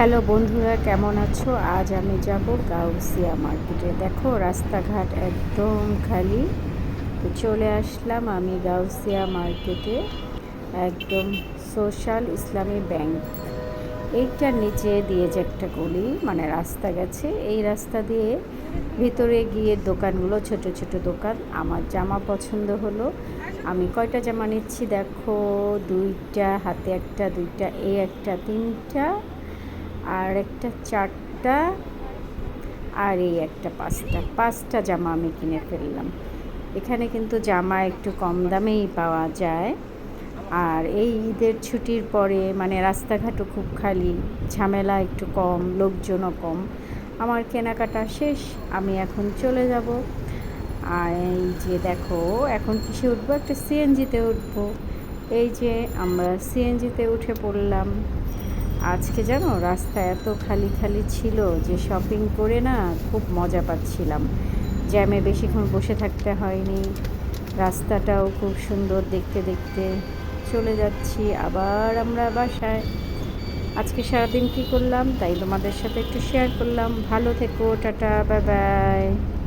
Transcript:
Hello বন্ধুরা, কেমন আছো? আজ আমি যাব গাউসিয়া মার্কেটে। দেখো, রাস্তাঘাট একদম খালি। তো চলে আসলাম আমি গাউসিয়া মার্কেটে, একদম সোশ্যাল ইসলামী ব্যাংক। এইটার নিচে দিয়ে যে একটা গলি মানে রাস্তা গেছে, এই রাস্তা দিয়ে ভিতরে গিয়ে দোকানগুলো, ছোট ছোট দোকান। আমার জামা পছন্দ হলো। আমি কয়টা জামা নিচ্ছি? দেখো, দুইটা, হাতে একটা, দুইটা এই একটা, তিনটা আর একটা চারটা আর এই একটা পাঁচটা। পাঁচটা জামা আমি কিনে ফেললাম। এখানে কিন্তু জামা একটু কম দামেই পাওয়া যায়। আর এই ঈদের ছুটির পরে মানে রাস্তাঘাটও খুব খালি, ঝামেলা একটু কম, লোকজনও কম। আমার কেনাকাটা শেষ, আমি এখন চলে যাব। আর এই যে দেখো, এখন কিসে উঠবো? একটা সিএনজিতে উঠবো। এই যে আমরা সিএনজিতে উঠে পড়লাম। আজকে জানো রাস্তা এত খালি খালি ছিল যে শপিং করে না খুব মজা পাচ্ছিলাম। জ্যামে বেশিক্ষণ বসে থাকতে হয়নি। রাস্তাটাও খুব সুন্দর দেখতে দেখতে। চলে যাচ্ছি আবার আমরা বাসায়। আজকে সারাদিন কী করলাম? তাই তোমাদের সাথে একটু শেয়ার করলাম। ভালো থেকো, টাটা বাই বাই